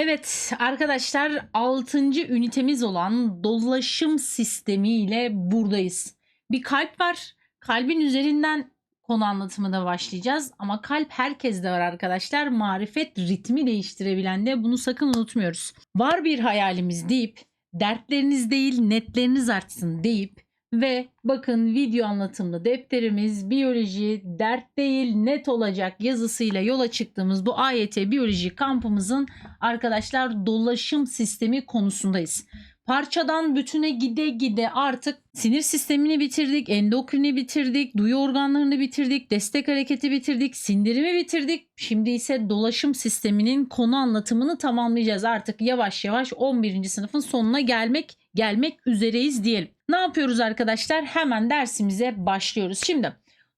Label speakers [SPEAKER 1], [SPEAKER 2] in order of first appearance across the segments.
[SPEAKER 1] Evet arkadaşlar 6. ünitemiz olan dolaşım sistemi ile buradayız. Bir kalp var. Kalbin üzerinden konu anlatımına başlayacağız. Ama kalp herkeste var arkadaşlar. Marifet ritmi değiştirebilen de bunu sakın unutmuyoruz. Var bir hayalimiz deyip dertleriniz değil netleriniz artsın deyip ve bakın video anlatımlı defterimiz biyoloji dert değil net olacak yazısıyla yola çıktığımız bu AYT biyoloji kampımızın arkadaşlar dolaşım sistemi konusundayız. Parçadan bütüne gide gide artık sinir sistemini bitirdik, endokrini bitirdik, duyu organlarını bitirdik, destek hareketi bitirdik, sindirimi bitirdik. Şimdi ise dolaşım sisteminin konu anlatımını tamamlayacağız. Artık yavaş yavaş 11. sınıfın sonuna gelmek gelmek üzereyiz diyelim. Ne yapıyoruz arkadaşlar? Hemen dersimize başlıyoruz. Şimdi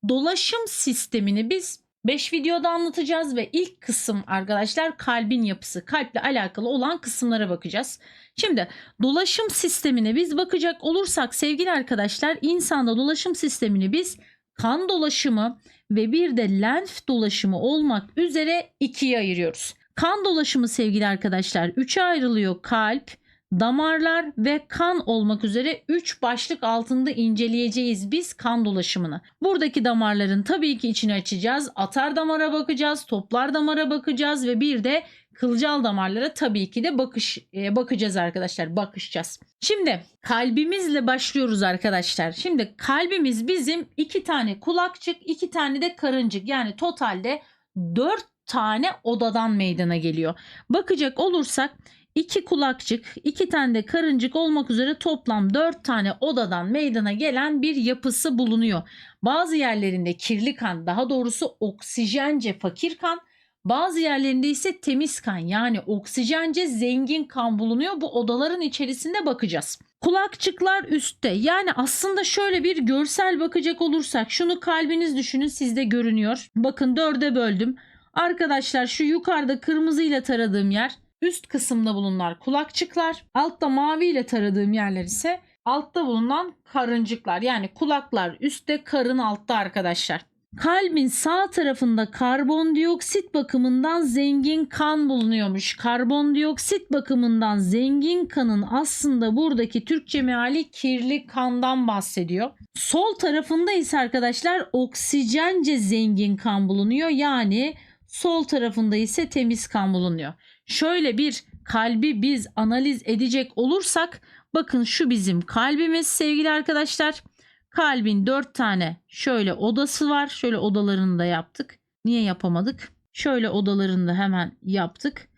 [SPEAKER 1] dolaşım sistemini biz 5 videoda anlatacağız ve ilk kısım arkadaşlar kalbin yapısı, kalple alakalı olan kısımlara bakacağız. Şimdi dolaşım sistemine biz bakacak olursak sevgili arkadaşlar insanda dolaşım sistemini biz kan dolaşımı ve bir de lenf dolaşımı olmak üzere ikiye ayırıyoruz. Kan dolaşımı sevgili arkadaşlar üçe ayrılıyor. Kalp, damarlar ve kan olmak üzere 3 başlık altında inceleyeceğiz biz kan dolaşımını. Buradaki damarların tabii ki içini açacağız. Atar damara bakacağız, toplar damara bakacağız ve bir de kılcal damarlara tabii ki de bakış e, bakacağız arkadaşlar. Bakışacağız. Şimdi kalbimizle başlıyoruz arkadaşlar. Şimdi kalbimiz bizim iki tane kulakçık, iki tane de karıncık. Yani totalde dört tane odadan meydana geliyor. Bakacak olursak iki kulakçık, iki tane de karıncık olmak üzere toplam 4 tane odadan meydana gelen bir yapısı bulunuyor. Bazı yerlerinde kirli kan, daha doğrusu oksijence fakir kan, bazı yerlerinde ise temiz kan yani oksijence zengin kan bulunuyor. Bu odaların içerisinde bakacağız. Kulakçıklar üstte yani aslında şöyle bir görsel bakacak olursak şunu kalbiniz düşünün sizde görünüyor. Bakın dörde böldüm. Arkadaşlar şu yukarıda kırmızıyla taradığım yer üst kısımda bulunan kulakçıklar, altta mavi ile taradığım yerler ise altta bulunan karıncıklar. Yani kulaklar üstte, karın altta arkadaşlar. Kalbin sağ tarafında karbondioksit bakımından zengin kan bulunuyormuş. Karbondioksit bakımından zengin kanın aslında buradaki Türkçe meali kirli kandan bahsediyor. Sol tarafında ise arkadaşlar oksijence zengin kan bulunuyor. Yani sol tarafında ise temiz kan bulunuyor. Şöyle bir kalbi biz analiz edecek olursak bakın şu bizim kalbimiz sevgili arkadaşlar. Kalbin 4 tane şöyle odası var. Şöyle odalarını da yaptık. Niye yapamadık? Şöyle odalarını da hemen yaptık.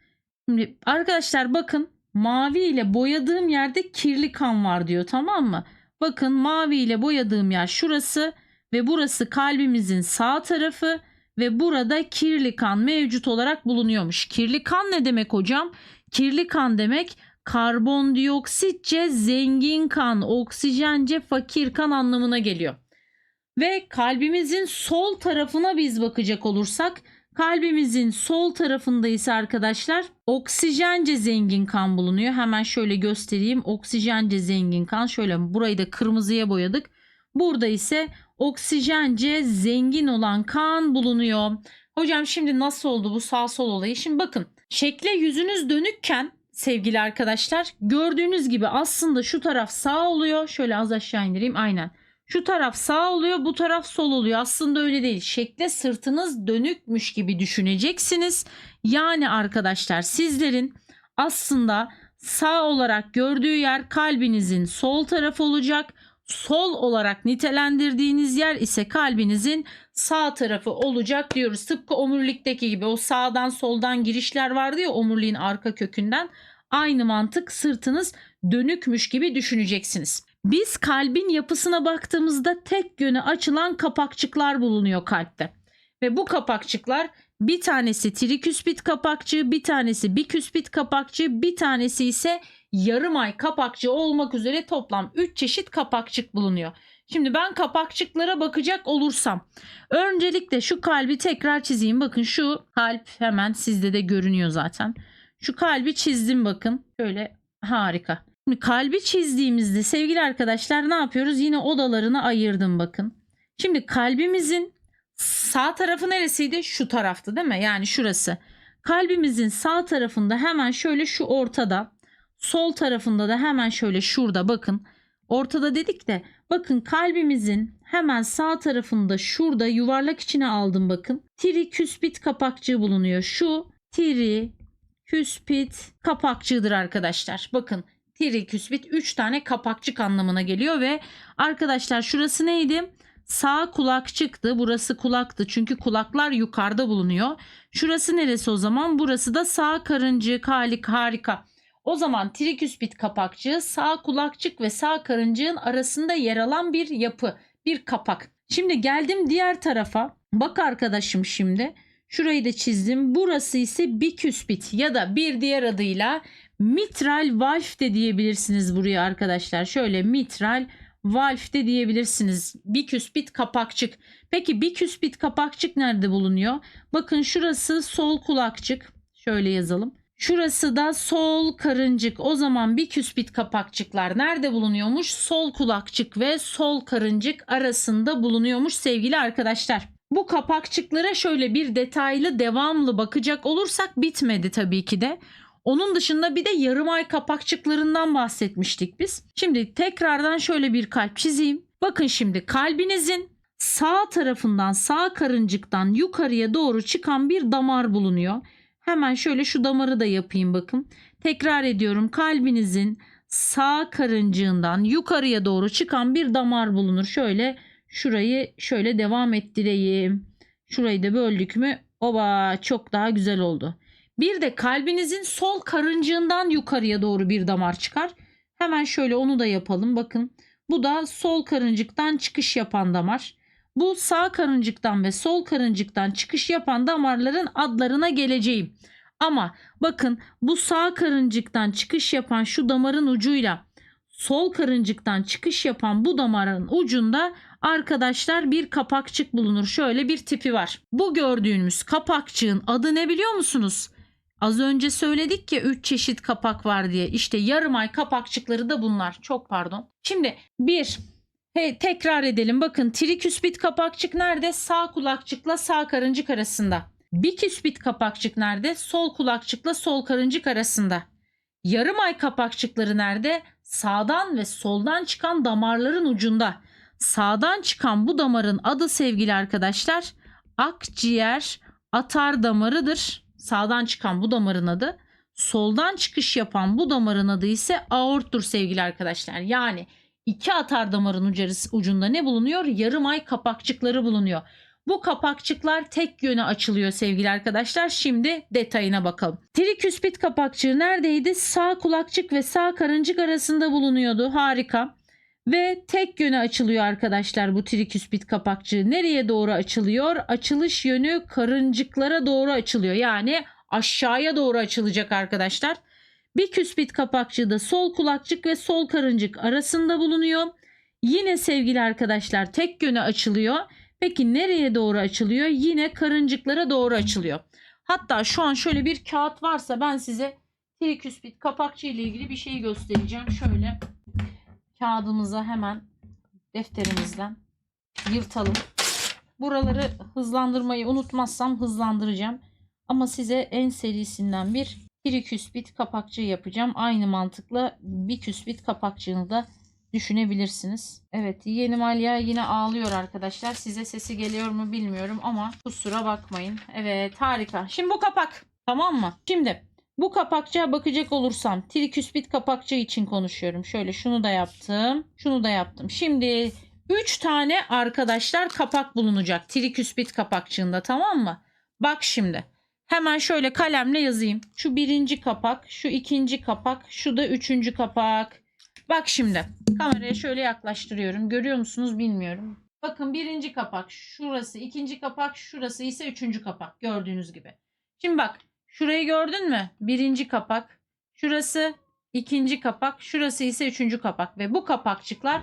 [SPEAKER 1] Şimdi arkadaşlar bakın mavi ile boyadığım yerde kirli kan var diyor tamam mı? Bakın mavi ile boyadığım yer şurası ve burası kalbimizin sağ tarafı ve burada kirli kan mevcut olarak bulunuyormuş. Kirli kan ne demek hocam? Kirli kan demek karbondioksitçe zengin kan, oksijence fakir kan anlamına geliyor. Ve kalbimizin sol tarafına biz bakacak olursak kalbimizin sol tarafında ise arkadaşlar oksijence zengin kan bulunuyor. Hemen şöyle göstereyim. Oksijence zengin kan. Şöyle burayı da kırmızıya boyadık. Burada ise oksijence zengin olan kan bulunuyor. Hocam şimdi nasıl oldu bu sağ sol olayı? Şimdi bakın şekle yüzünüz dönükken sevgili arkadaşlar gördüğünüz gibi aslında şu taraf sağ oluyor. Şöyle az aşağı indireyim aynen. Şu taraf sağ oluyor bu taraf sol oluyor. Aslında öyle değil. Şekle sırtınız dönükmüş gibi düşüneceksiniz. Yani arkadaşlar sizlerin aslında sağ olarak gördüğü yer kalbinizin sol tarafı olacak sol olarak nitelendirdiğiniz yer ise kalbinizin sağ tarafı olacak diyoruz. Tıpkı omurilikteki gibi o sağdan soldan girişler vardı ya omuriliğin arka kökünden. Aynı mantık sırtınız dönükmüş gibi düşüneceksiniz. Biz kalbin yapısına baktığımızda tek yöne açılan kapakçıklar bulunuyor kalpte. Ve bu kapakçıklar bir tanesi triküspit kapakçığı, bir tanesi biküspit kapakçığı, bir tanesi ise yarım ay kapakçı olmak üzere toplam 3 çeşit kapakçık bulunuyor. Şimdi ben kapakçıklara bakacak olursam öncelikle şu kalbi tekrar çizeyim. Bakın şu kalp hemen sizde de görünüyor zaten. Şu kalbi çizdim bakın. Şöyle harika. Şimdi kalbi çizdiğimizde sevgili arkadaşlar ne yapıyoruz? Yine odalarını ayırdım bakın. Şimdi kalbimizin sağ tarafı neresiydi? Şu taraftı değil mi? Yani şurası. Kalbimizin sağ tarafında hemen şöyle şu ortada, sol tarafında da hemen şöyle şurada bakın. Ortada dedik de bakın kalbimizin hemen sağ tarafında şurada yuvarlak içine aldım bakın. Triküspit kapakçığı bulunuyor. Şu triküspit kapakçığıdır arkadaşlar. Bakın triküspit 3 tane kapakçık anlamına geliyor ve arkadaşlar şurası neydi? Sağ kulakçıktı. Burası kulaktı. Çünkü kulaklar yukarıda bulunuyor. Şurası neresi o zaman? Burası da sağ karıncık. Harika harika. O zaman triküspit kapakçığı sağ kulakçık ve sağ karıncığın arasında yer alan bir yapı, bir kapak. Şimdi geldim diğer tarafa. Bak arkadaşım şimdi. Şurayı da çizdim. Burası ise biküspit ya da bir diğer adıyla mitral valf de diyebilirsiniz buraya arkadaşlar. Şöyle mitral valf de diyebilirsiniz. Biküspit kapakçık. Peki biküspit kapakçık nerede bulunuyor? Bakın şurası sol kulakçık. Şöyle yazalım. Şurası da sol karıncık. O zaman biküspit kapakçıklar nerede bulunuyormuş? Sol kulakçık ve sol karıncık arasında bulunuyormuş sevgili arkadaşlar. Bu kapakçıklara şöyle bir detaylı devamlı bakacak olursak bitmedi tabii ki de. Onun dışında bir de yarım ay kapakçıklarından bahsetmiştik biz. Şimdi tekrardan şöyle bir kalp çizeyim. Bakın şimdi kalbinizin sağ tarafından sağ karıncıktan yukarıya doğru çıkan bir damar bulunuyor. Hemen şöyle şu damarı da yapayım bakın. Tekrar ediyorum kalbinizin sağ karıncığından yukarıya doğru çıkan bir damar bulunur. Şöyle şurayı şöyle devam ettireyim. Şurayı da böldük mü? Oba çok daha güzel oldu. Bir de kalbinizin sol karıncığından yukarıya doğru bir damar çıkar. Hemen şöyle onu da yapalım. Bakın bu da sol karıncıktan çıkış yapan damar. Bu sağ karıncıktan ve sol karıncıktan çıkış yapan damarların adlarına geleceğim. Ama bakın bu sağ karıncıktan çıkış yapan şu damarın ucuyla sol karıncıktan çıkış yapan bu damarın ucunda arkadaşlar bir kapakçık bulunur. Şöyle bir tipi var. Bu gördüğünüz kapakçığın adı ne biliyor musunuz? Az önce söyledik ya 3 çeşit kapak var diye. İşte yarım ay kapakçıkları da bunlar. Çok pardon. Şimdi bir Hey, tekrar edelim. Bakın triküspit kapakçık nerede? Sağ kulakçıkla sağ karıncık arasında. Biküspit kapakçık nerede? Sol kulakçıkla sol karıncık arasında. Yarım ay kapakçıkları nerede? Sağdan ve soldan çıkan damarların ucunda. Sağdan çıkan bu damarın adı sevgili arkadaşlar akciğer atar damarıdır. Sağdan çıkan bu damarın adı. Soldan çıkış yapan bu damarın adı ise aorttur sevgili arkadaşlar. Yani iki atar damarın ucunda ne bulunuyor? Yarım ay kapakçıkları bulunuyor. Bu kapakçıklar tek yöne açılıyor sevgili arkadaşlar. Şimdi detayına bakalım. Triküspit kapakçığı neredeydi? Sağ kulakçık ve sağ karıncık arasında bulunuyordu. Harika. Ve tek yöne açılıyor arkadaşlar bu triküspit kapakçığı. Nereye doğru açılıyor? Açılış yönü karıncıklara doğru açılıyor. Yani aşağıya doğru açılacak arkadaşlar. Biküspit kapakçığı da sol kulakçık ve sol karıncık arasında bulunuyor. Yine sevgili arkadaşlar tek yöne açılıyor. Peki nereye doğru açılıyor? Yine karıncıklara doğru açılıyor. Hatta şu an şöyle bir kağıt varsa ben size triküspit kapakçı ile ilgili bir şey göstereceğim. Şöyle kağıdımıza hemen defterimizden yırtalım. Buraları hızlandırmayı unutmazsam hızlandıracağım. Ama size en serisinden bir triküspit kapakçığı yapacağım. Aynı mantıkla biküspit kapakçığını da düşünebilirsiniz. Evet yeğenim Alya yine ağlıyor arkadaşlar. Size sesi geliyor mu bilmiyorum ama kusura bakmayın. Evet harika. Şimdi bu kapak tamam mı? Şimdi bu kapakçığa bakacak olursam triküspit kapakçığı için konuşuyorum. Şöyle şunu da yaptım. Şunu da yaptım. Şimdi 3 tane arkadaşlar kapak bulunacak triküspit kapakçığında tamam mı? Bak şimdi. Hemen şöyle kalemle yazayım. Şu birinci kapak, şu ikinci kapak, şu da üçüncü kapak. Bak şimdi kameraya şöyle yaklaştırıyorum. Görüyor musunuz bilmiyorum. Bakın birinci kapak şurası, ikinci kapak şurası ise üçüncü kapak gördüğünüz gibi. Şimdi bak şurayı gördün mü? Birinci kapak, şurası ikinci kapak, şurası ise üçüncü kapak ve bu kapakçıklar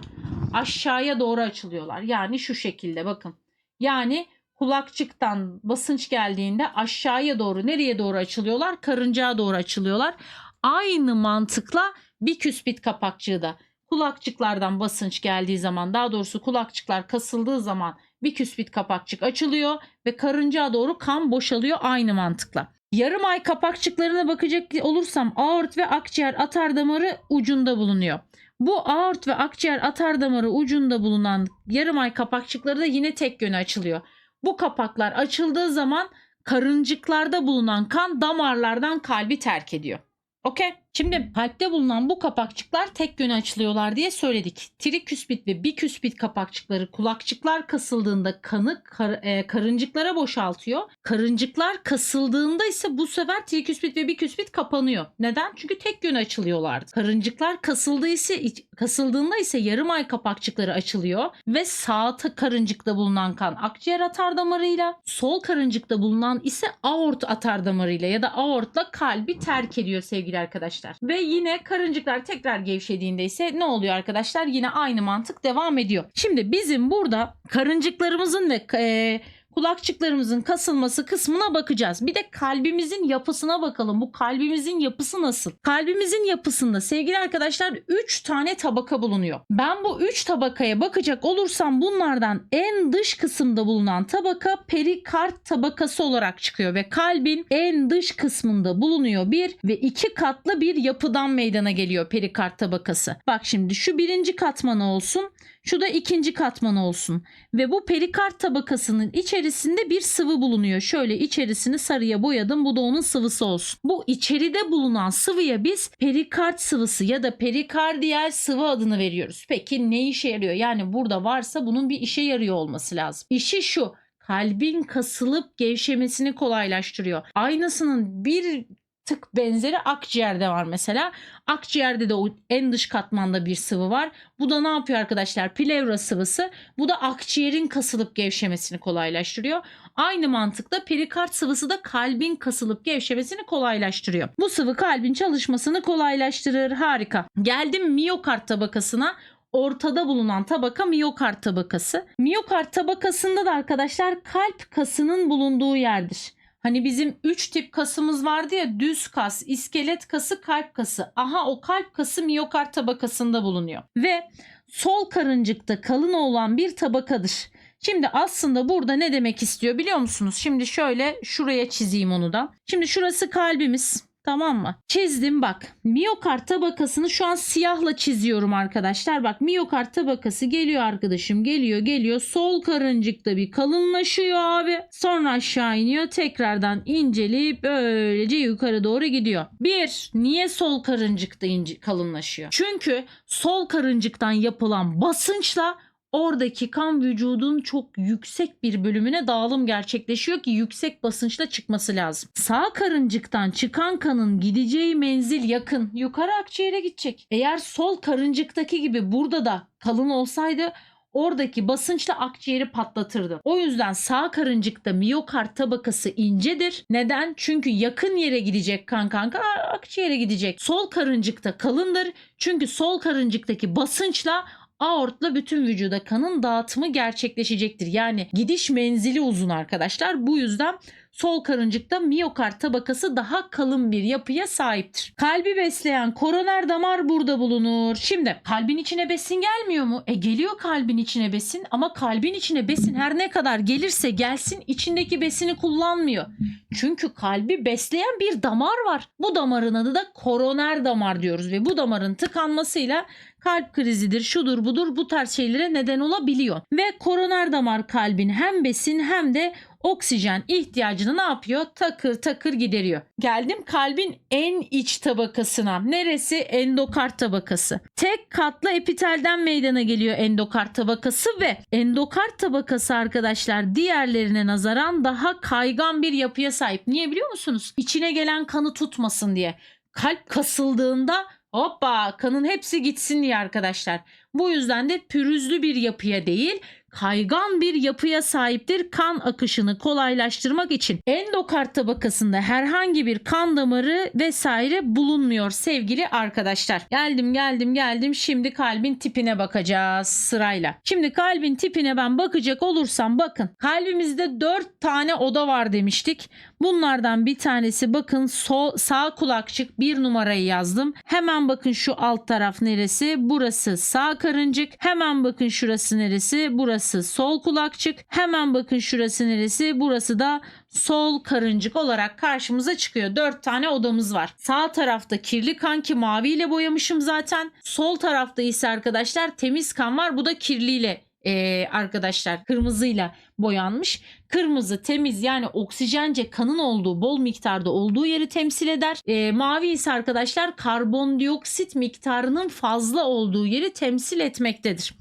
[SPEAKER 1] aşağıya doğru açılıyorlar. Yani şu şekilde bakın. Yani kulakçıktan basınç geldiğinde aşağıya doğru nereye doğru açılıyorlar? Karıncağa doğru açılıyorlar. Aynı mantıkla biküspit kapakçığı da kulakçıklardan basınç geldiği zaman daha doğrusu kulakçıklar kasıldığı zaman biküspit kapakçık açılıyor ve karıncağa doğru kan boşalıyor aynı mantıkla. Yarım ay kapakçıklarına bakacak olursam aort ve akciğer atar damarı ucunda bulunuyor. Bu aort ve akciğer atar damarı ucunda bulunan yarım ay kapakçıkları da yine tek yöne açılıyor. Bu kapaklar açıldığı zaman karıncıklarda bulunan kan damarlardan kalbi terk ediyor. Okey. Şimdi kalpte bulunan bu kapakçıklar tek yöne açılıyorlar diye söyledik. Triküspit ve biküspit kapakçıkları kulakçıklar kasıldığında kanı kar- e, karıncıklara boşaltıyor. Karıncıklar kasıldığında ise bu sefer triküspit ve biküspit kapanıyor. Neden? Çünkü tek yöne açılıyorlardı. Karıncıklar kasıldığı ise kasıldığında ise yarım ay kapakçıkları açılıyor ve sağ ta- karıncıkta bulunan kan akciğer atar damarıyla, sol karıncıkta bulunan ise aort atar damarıyla ya da aortla kalbi terk ediyor sevgili arkadaşlar. Ve yine karıncıklar tekrar gevşediğinde ise ne oluyor arkadaşlar? Yine aynı mantık devam ediyor. Şimdi bizim burada karıncıklarımızın ve e, kulakçıklarımızın kasılması kısmına bakacağız. Bir de kalbimizin yapısına bakalım. Bu kalbimizin yapısı nasıl? Kalbimizin yapısında sevgili arkadaşlar 3 tane tabaka bulunuyor. Ben bu 3 tabakaya bakacak olursam bunlardan en dış kısımda bulunan tabaka perikard tabakası olarak çıkıyor ve kalbin en dış kısmında bulunuyor bir ve iki katlı bir yapıdan meydana geliyor perikard tabakası. Bak şimdi şu birinci katmanı olsun. Şu da ikinci katman olsun. Ve bu perikard tabakasının içerisinde bir sıvı bulunuyor. Şöyle içerisini sarıya boyadım. Bu da onun sıvısı olsun. Bu içeride bulunan sıvıya biz perikard sıvısı ya da perikardiyal sıvı adını veriyoruz. Peki ne işe yarıyor? Yani burada varsa bunun bir işe yarıyor olması lazım. İşi şu kalbin kasılıp gevşemesini kolaylaştırıyor. Aynısının bir tık benzeri akciğerde var mesela. Akciğerde de o en dış katmanda bir sıvı var. Bu da ne yapıyor arkadaşlar? Plevra sıvısı. Bu da akciğerin kasılıp gevşemesini kolaylaştırıyor. Aynı mantıkla perikard sıvısı da kalbin kasılıp gevşemesini kolaylaştırıyor. Bu sıvı kalbin çalışmasını kolaylaştırır. Harika. Geldim miyokard tabakasına ortada bulunan tabaka miyokard tabakası. Miyokard tabakasında da arkadaşlar kalp kasının bulunduğu yerdir. Hani bizim 3 tip kasımız vardı ya düz kas, iskelet kası, kalp kası. Aha o kalp kası miyokard tabakasında bulunuyor. Ve sol karıncıkta kalın olan bir tabakadır. Şimdi aslında burada ne demek istiyor biliyor musunuz? Şimdi şöyle şuraya çizeyim onu da. Şimdi şurası kalbimiz. Tamam mı? Çizdim bak. Miyokard tabakasını şu an siyahla çiziyorum arkadaşlar. Bak miyokard tabakası geliyor arkadaşım. Geliyor geliyor. Sol karıncıkta bir kalınlaşıyor abi. Sonra aşağı iniyor. Tekrardan inceleyip böylece yukarı doğru gidiyor. Bir, niye sol karıncıkta ince, kalınlaşıyor? Çünkü sol karıncıktan yapılan basınçla oradaki kan vücudun çok yüksek bir bölümüne dağılım gerçekleşiyor ki yüksek basınçla çıkması lazım. Sağ karıncıktan çıkan kanın gideceği menzil yakın. Yukarı akciğere gidecek. Eğer sol karıncıktaki gibi burada da kalın olsaydı oradaki basınçla akciğeri patlatırdı. O yüzden sağ karıncıkta miyokard tabakası incedir. Neden? Çünkü yakın yere gidecek kan kanka akciğere gidecek. Sol karıncıkta kalındır. Çünkü sol karıncıktaki basınçla aortla bütün vücuda kanın dağıtımı gerçekleşecektir. Yani gidiş menzili uzun arkadaşlar. Bu yüzden sol karıncıkta miyokard tabakası daha kalın bir yapıya sahiptir. Kalbi besleyen koroner damar burada bulunur. Şimdi kalbin içine besin gelmiyor mu? E geliyor kalbin içine besin ama kalbin içine besin her ne kadar gelirse gelsin içindeki besini kullanmıyor. Çünkü kalbi besleyen bir damar var. Bu damarın adı da koroner damar diyoruz ve bu damarın tıkanmasıyla kalp krizidir, şudur budur bu tarz şeylere neden olabiliyor. Ve koroner damar kalbin hem besin hem de oksijen ihtiyacını ne yapıyor? Takır takır gideriyor. Geldim kalbin en iç tabakasına. Neresi? Endokard tabakası. Tek katlı epitelden meydana geliyor endokard tabakası ve endokard tabakası arkadaşlar diğerlerine nazaran daha kaygan bir yapıya sahip. Niye biliyor musunuz? İçine gelen kanı tutmasın diye. Kalp kasıldığında hoppa kanın hepsi gitsin diye arkadaşlar. Bu yüzden de pürüzlü bir yapıya değil kaygan bir yapıya sahiptir kan akışını kolaylaştırmak için. Endokard tabakasında herhangi bir kan damarı vesaire bulunmuyor sevgili arkadaşlar. Geldim geldim geldim şimdi kalbin tipine bakacağız sırayla. Şimdi kalbin tipine ben bakacak olursam bakın kalbimizde 4 tane oda var demiştik. Bunlardan bir tanesi bakın sol, sağ kulakçık bir numarayı yazdım. Hemen bakın şu alt taraf neresi? Burası sağ karıncık. Hemen bakın şurası neresi? Burası sol kulakçık. Hemen bakın şurası neresi? Burası da sol karıncık olarak karşımıza çıkıyor. Dört tane odamız var. Sağ tarafta kirli kan ki maviyle boyamışım zaten. Sol tarafta ise arkadaşlar temiz kan var. Bu da kirliyle e, arkadaşlar kırmızıyla boyanmış. Kırmızı temiz yani oksijence kanın olduğu bol miktarda olduğu yeri temsil eder. E, mavi ise arkadaşlar karbondioksit miktarının fazla olduğu yeri temsil etmektedir.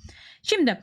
[SPEAKER 1] Şimdi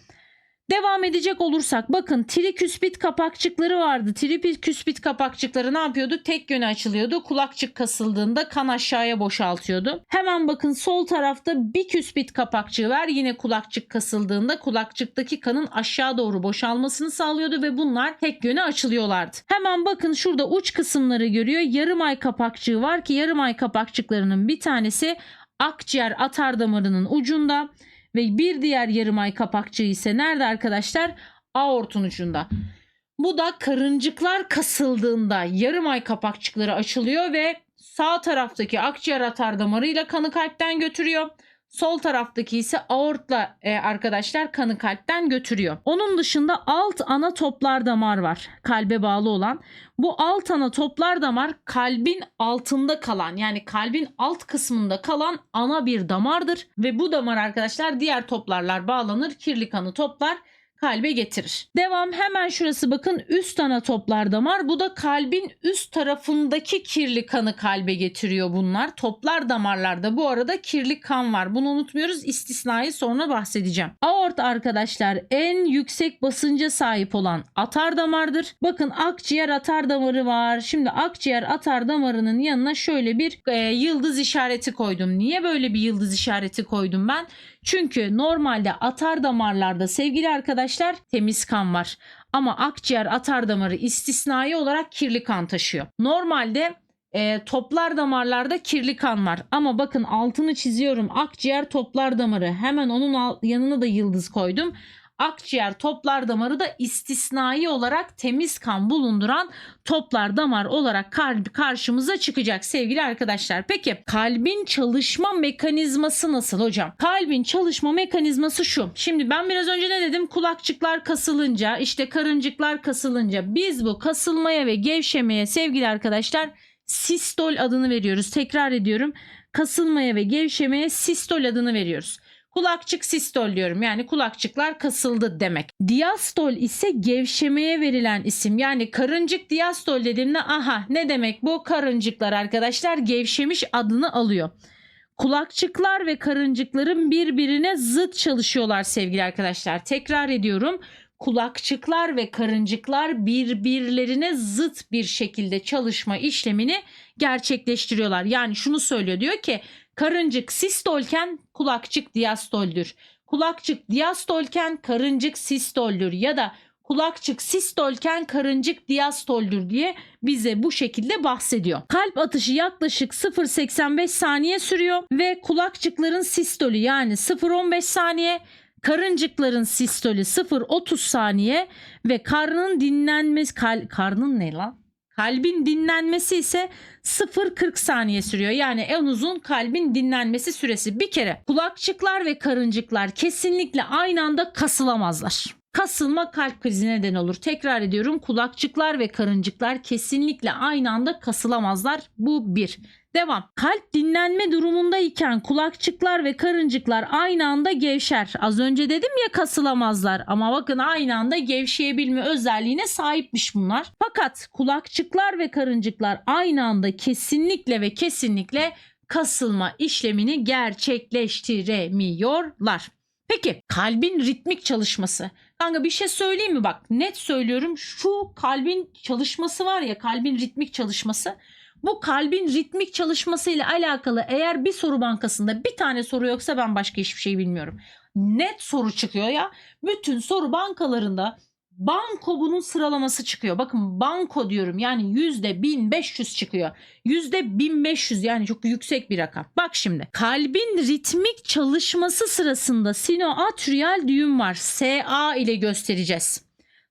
[SPEAKER 1] Devam edecek olursak bakın triküspit kapakçıkları vardı. Triküspit kapakçıkları ne yapıyordu? Tek yöne açılıyordu. Kulakçık kasıldığında kan aşağıya boşaltıyordu. Hemen bakın sol tarafta biküspit kapakçığı var. Yine kulakçık kasıldığında kulakçıktaki kanın aşağı doğru boşalmasını sağlıyordu ve bunlar tek yöne açılıyorlardı. Hemen bakın şurada uç kısımları görüyor. Yarım ay kapakçığı var ki yarım ay kapakçıklarının bir tanesi akciğer atar damarının ucunda ve bir diğer yarım ay kapakçığı ise nerede arkadaşlar? Aortun ucunda. Bu da karıncıklar kasıldığında yarım ay kapakçıkları açılıyor ve sağ taraftaki akciğer atar damarıyla kanı kalpten götürüyor. Sol taraftaki ise aortla e, arkadaşlar kanı kalpten götürüyor. Onun dışında alt ana toplar damar var. Kalbe bağlı olan. Bu alt ana toplar damar kalbin altında kalan yani kalbin alt kısmında kalan ana bir damardır. Ve bu damar arkadaşlar diğer toplarlar bağlanır. Kirli kanı toplar kalbe getirir. Devam hemen şurası bakın üst ana toplar damar. Bu da kalbin üst tarafındaki kirli kanı kalbe getiriyor bunlar. Toplar damarlarda bu arada kirli kan var. Bunu unutmuyoruz. İstisnayı sonra bahsedeceğim. Aort arkadaşlar en yüksek basınca sahip olan atar damardır. Bakın akciğer atar damarı var. Şimdi akciğer atar damarının yanına şöyle bir e, yıldız işareti koydum. Niye böyle bir yıldız işareti koydum ben? Çünkü normalde atar damarlarda sevgili arkadaşlar temiz kan var. Ama akciğer atar damarı istisnai olarak kirli kan taşıyor. Normalde e, toplar damarlarda kirli kan var. Ama bakın altını çiziyorum. Akciğer toplar damarı. Hemen onun yanına da yıldız koydum. Akciğer toplar damarı da istisnai olarak temiz kan bulunduran toplar damar olarak kar- karşımıza çıkacak sevgili arkadaşlar. Peki kalbin çalışma mekanizması nasıl hocam? Kalbin çalışma mekanizması şu. Şimdi ben biraz önce ne dedim? Kulakçıklar kasılınca, işte karıncıklar kasılınca biz bu kasılmaya ve gevşemeye sevgili arkadaşlar sistol adını veriyoruz. Tekrar ediyorum. Kasılmaya ve gevşemeye sistol adını veriyoruz. Kulakçık sistol diyorum. Yani kulakçıklar kasıldı demek. Diastol ise gevşemeye verilen isim. Yani karıncık diastol dediğimde aha ne demek bu? Karıncıklar arkadaşlar gevşemiş adını alıyor. Kulakçıklar ve karıncıkların birbirine zıt çalışıyorlar sevgili arkadaşlar. Tekrar ediyorum. Kulakçıklar ve karıncıklar birbirlerine zıt bir şekilde çalışma işlemini gerçekleştiriyorlar. Yani şunu söylüyor diyor ki karıncık sistolken kulakçık diastoldür. Kulakçık diastolken karıncık sistoldür ya da kulakçık sistolken karıncık diastoldür diye bize bu şekilde bahsediyor. Kalp atışı yaklaşık 0.85 saniye sürüyor ve kulakçıkların sistolü yani 0.15 saniye, karıncıkların sistolü 0.30 saniye ve karnın dinlenmesi kal, karnın ne lan? Kalbin dinlenmesi ise 0.40 saniye sürüyor. Yani en uzun kalbin dinlenmesi süresi. Bir kere kulakçıklar ve karıncıklar kesinlikle aynı anda kasılamazlar. Kasılma kalp krizi neden olur. Tekrar ediyorum kulakçıklar ve karıncıklar kesinlikle aynı anda kasılamazlar. Bu bir. Devam. Kalp dinlenme durumundayken kulakçıklar ve karıncıklar aynı anda gevşer. Az önce dedim ya kasılamazlar ama bakın aynı anda gevşeyebilme özelliğine sahipmiş bunlar. Fakat kulakçıklar ve karıncıklar aynı anda kesinlikle ve kesinlikle kasılma işlemini gerçekleştiremiyorlar. Peki kalbin ritmik çalışması. Kanka bir şey söyleyeyim mi bak net söylüyorum şu kalbin çalışması var ya kalbin ritmik çalışması bu kalbin ritmik çalışmasıyla alakalı eğer bir soru bankasında bir tane soru yoksa ben başka hiçbir şey bilmiyorum. Net soru çıkıyor ya. Bütün soru bankalarında banko bunun sıralaması çıkıyor. Bakın banko diyorum yani yüzde 1500 çıkıyor. Yüzde 1500 yani çok yüksek bir rakam. Bak şimdi kalbin ritmik çalışması sırasında sinoatrial düğüm var. SA ile göstereceğiz.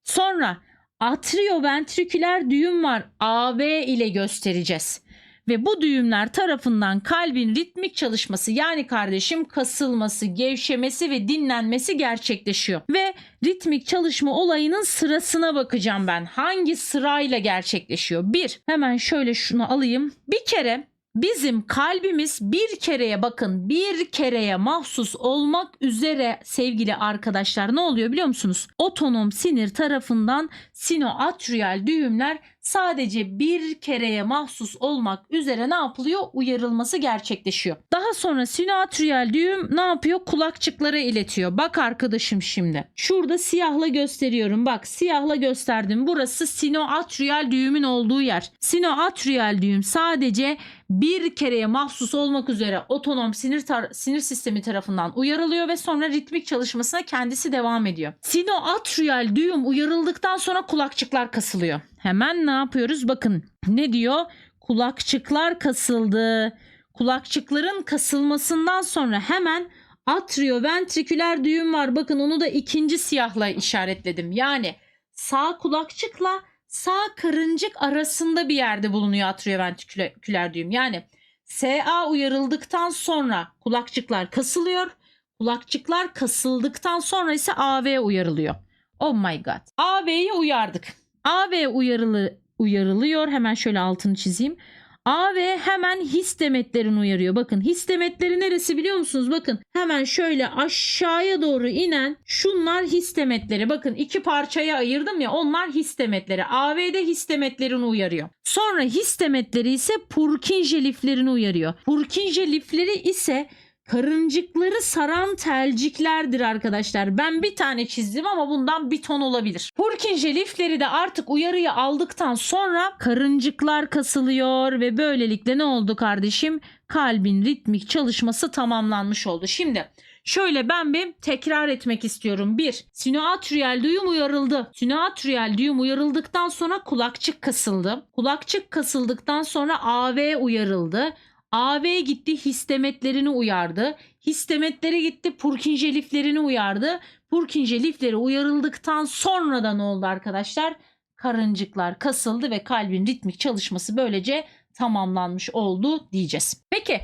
[SPEAKER 1] Sonra atrioventriküler düğüm var. AV ile göstereceğiz. Ve bu düğümler tarafından kalbin ritmik çalışması yani kardeşim kasılması, gevşemesi ve dinlenmesi gerçekleşiyor. Ve ritmik çalışma olayının sırasına bakacağım ben. Hangi sırayla gerçekleşiyor? Bir, hemen şöyle şunu alayım. Bir kere Bizim kalbimiz bir kereye bakın bir kereye mahsus olmak üzere sevgili arkadaşlar ne oluyor biliyor musunuz? Otonom sinir tarafından sinoatriyal düğümler sadece bir kereye mahsus olmak üzere ne yapılıyor? Uyarılması gerçekleşiyor. Daha sonra sinoatriyal düğüm ne yapıyor? Kulakçıklara iletiyor. Bak arkadaşım şimdi. Şurada siyahla gösteriyorum. Bak siyahla gösterdim. Burası sinoatriyal düğümün olduğu yer. Sinoatriyal düğüm sadece bir kereye mahsus olmak üzere otonom sinir sinir sistemi tarafından uyarılıyor ve sonra ritmik çalışmasına kendisi devam ediyor. Sinoatriyal düğüm uyarıldıktan sonra kulakçıklar kasılıyor. Hemen ne yapıyoruz? Bakın ne diyor? Kulakçıklar kasıldı. Kulakçıkların kasılmasından sonra hemen atrioventriküler düğüm var. Bakın onu da ikinci siyahla işaretledim. Yani sağ kulakçıkla sağ karıncık arasında bir yerde bulunuyor atrioventriküler düğüm. Yani SA uyarıldıktan sonra kulakçıklar kasılıyor. Kulakçıklar kasıldıktan sonra ise AV uyarılıyor. Oh my god. AV'yi uyardık. AV uyarılı uyarılıyor. Hemen şöyle altını çizeyim. AV hemen his demetlerini uyarıyor. Bakın his demetleri neresi biliyor musunuz? Bakın hemen şöyle aşağıya doğru inen şunlar his demetleri. Bakın iki parçaya ayırdım ya onlar his demetleri. AV'de his demetlerini uyarıyor. Sonra his demetleri ise Purkinje liflerini uyarıyor. Purkinje lifleri ise karıncıkları saran telciklerdir arkadaşlar. Ben bir tane çizdim ama bundan bir ton olabilir. Purkinje lifleri de artık uyarıyı aldıktan sonra karıncıklar kasılıyor ve böylelikle ne oldu kardeşim? Kalbin ritmik çalışması tamamlanmış oldu. Şimdi Şöyle ben bir tekrar etmek istiyorum. 1. Sinoatriyal düğüm uyarıldı. Sinoatriyal düğüm uyarıldıktan sonra kulakçık kasıldı. Kulakçık kasıldıktan sonra AV uyarıldı. AV gitti histemetlerini uyardı. Histemetleri gitti Purkinje liflerini uyardı. Purkinje lifleri uyarıldıktan sonra da ne oldu arkadaşlar? Karıncıklar kasıldı ve kalbin ritmik çalışması böylece tamamlanmış oldu diyeceğiz. Peki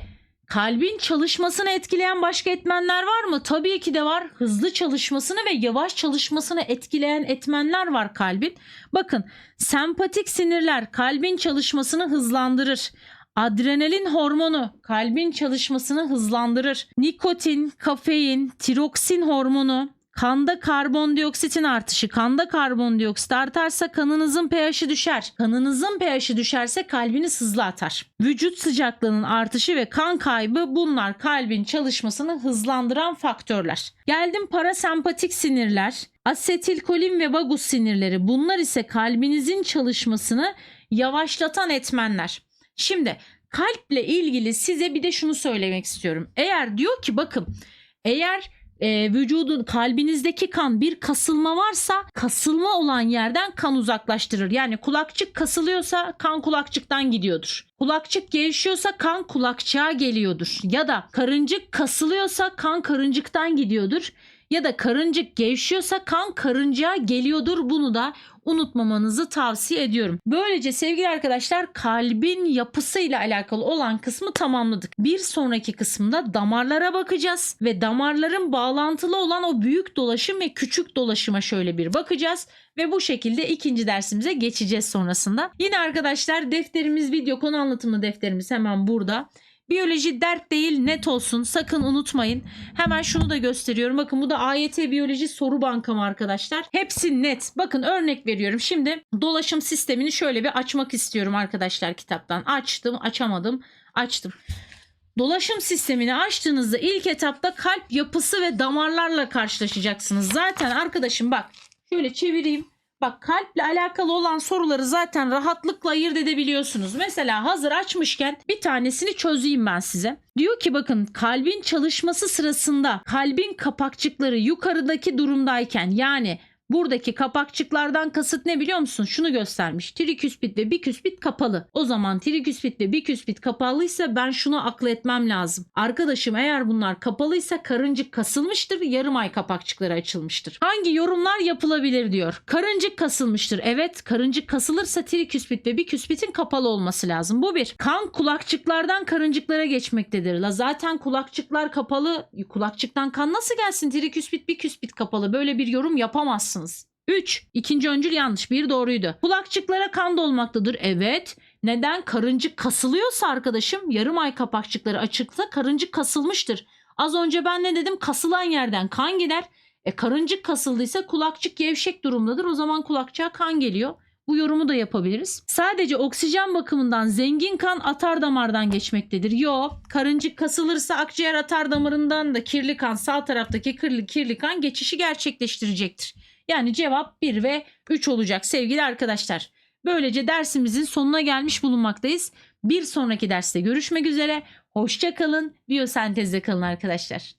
[SPEAKER 1] kalbin çalışmasını etkileyen başka etmenler var mı? Tabii ki de var. Hızlı çalışmasını ve yavaş çalışmasını etkileyen etmenler var kalbin. Bakın sempatik sinirler kalbin çalışmasını hızlandırır. Adrenalin hormonu kalbin çalışmasını hızlandırır. Nikotin, kafein, tiroksin hormonu, kanda karbondioksitin artışı. Kanda karbondioksit artarsa kanınızın pH'i düşer. Kanınızın pH'i düşerse kalbiniz hızlı atar. Vücut sıcaklığının artışı ve kan kaybı bunlar kalbin çalışmasını hızlandıran faktörler. Geldim parasempatik sinirler. Asetilkolin ve vagus sinirleri. Bunlar ise kalbinizin çalışmasını yavaşlatan etmenler. Şimdi kalple ilgili size bir de şunu söylemek istiyorum. Eğer diyor ki bakın eğer e, vücudun kalbinizdeki kan bir kasılma varsa kasılma olan yerden kan uzaklaştırır. Yani kulakçık kasılıyorsa kan kulakçıktan gidiyordur. Kulakçık gevşiyorsa kan kulakçığa geliyordur. Ya da karıncık kasılıyorsa kan karıncıktan gidiyordur. Ya da karıncık gevşiyorsa kan karıncaya geliyordur. Bunu da unutmamanızı tavsiye ediyorum. Böylece sevgili arkadaşlar kalbin yapısıyla alakalı olan kısmı tamamladık. Bir sonraki kısımda damarlara bakacağız ve damarların bağlantılı olan o büyük dolaşım ve küçük dolaşıma şöyle bir bakacağız ve bu şekilde ikinci dersimize geçeceğiz sonrasında. Yine arkadaşlar defterimiz video konu anlatımı defterimiz hemen burada. Biyoloji dert değil net olsun sakın unutmayın. Hemen şunu da gösteriyorum. Bakın bu da AYT biyoloji soru bankam arkadaşlar. Hepsi net. Bakın örnek veriyorum. Şimdi dolaşım sistemini şöyle bir açmak istiyorum arkadaşlar kitaptan. Açtım açamadım açtım. Dolaşım sistemini açtığınızda ilk etapta kalp yapısı ve damarlarla karşılaşacaksınız. Zaten arkadaşım bak şöyle çevireyim. Bak kalple alakalı olan soruları zaten rahatlıkla ayırt edebiliyorsunuz. Mesela hazır açmışken bir tanesini çözeyim ben size. Diyor ki bakın kalbin çalışması sırasında kalbin kapakçıkları yukarıdaki durumdayken yani Buradaki kapakçıklardan kasıt ne biliyor musun? Şunu göstermiş. Triküspit ve biküspit kapalı. O zaman triküspit ve biküspit kapalıysa ben şunu akıl etmem lazım. Arkadaşım eğer bunlar kapalıysa karıncık kasılmıştır, yarım ay kapakçıkları açılmıştır. Hangi yorumlar yapılabilir diyor. Karıncık kasılmıştır. Evet karıncık kasılırsa triküspit ve biküspitin kapalı olması lazım. Bu bir. Kan kulakçıklardan karıncıklara geçmektedir. La zaten kulakçıklar kapalı. Kulakçıktan kan nasıl gelsin? Triküspit biküspit kapalı. Böyle bir yorum yapamazsınız. 3. İkinci öncül yanlış. Bir doğruydu. Kulakçıklara kan dolmaktadır. Evet. Neden? Karıncık kasılıyorsa arkadaşım yarım ay kapakçıkları açıksa karıncık kasılmıştır. Az önce ben ne dedim? Kasılan yerden kan gider. E karıncık kasıldıysa kulakçık gevşek durumdadır. O zaman kulakçığa kan geliyor. Bu yorumu da yapabiliriz. Sadece oksijen bakımından zengin kan atar damardan geçmektedir. Yo, karıncık kasılırsa akciğer atar damarından da kirli kan sağ taraftaki kirli, kirli kan geçişi gerçekleştirecektir. Yani cevap 1 ve 3 olacak sevgili arkadaşlar. Böylece dersimizin sonuna gelmiş bulunmaktayız. Bir sonraki derste görüşmek üzere. Hoşça kalın. Biyosentezde kalın arkadaşlar.